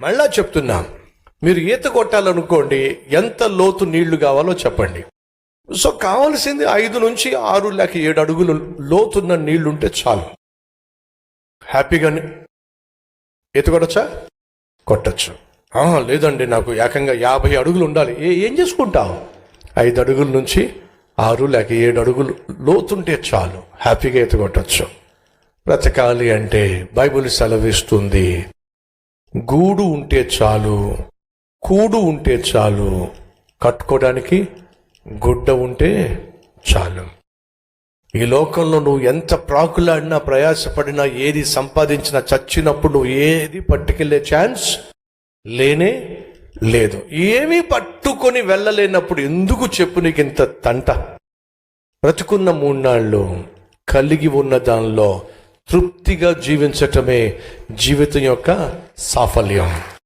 మళ్ళా చెప్తున్నా. మీరు ఈత కొట్టాలనుకోండి ఎంత లోతు నీళ్ళు కావాలో చెప్పండి. సో కావాల్సింది ఐదు నుంచి ఆరు లేక ఏడు అడుగులు లోతున్న నీళ్ళుంటే చాలు. హ్యాపీగా ఈత కొట్టచ్చా? కొట్టచ్చు. లేదండి నాకు ఏకంగా యాభై అడుగులు ఉండాలి. ఏ ఏం చేసుకుంటావు? ఐదు అడుగుల నుంచి ఆరు లేక ఏడు అడుగులు లోతుంటే చాలు. హ్యాపీగా ఈత కొట్టచ్చు. బ్రతకాలి అంటే బైబిల్ సెలవిస్తుంది. గూడు ఉంటే చాలు కూడు ఉంటే చాలు కట్టుకోవడానికి గుడ్డ ఉంటే చాలు. ఈ లోకంలో నువ్వు ఎంత ప్రాకులాడినా ప్రయాసపడినా ఏది సంపాదించినా చచ్చినప్పుడు నువ్వు ఏది పట్టుకెళ్ళే ఛాన్స్ లేనే లేదు. ఏమీ పట్టుకొని వెళ్ళలేనప్పుడు ఎందుకు చెప్పు నీకు ఇంత తంట? బ్రతుకున్న మూడు కలిగి ఉన్న దానిలో తృప్తిగా జీవించటమే జీవితం యొక్క साफल्य हो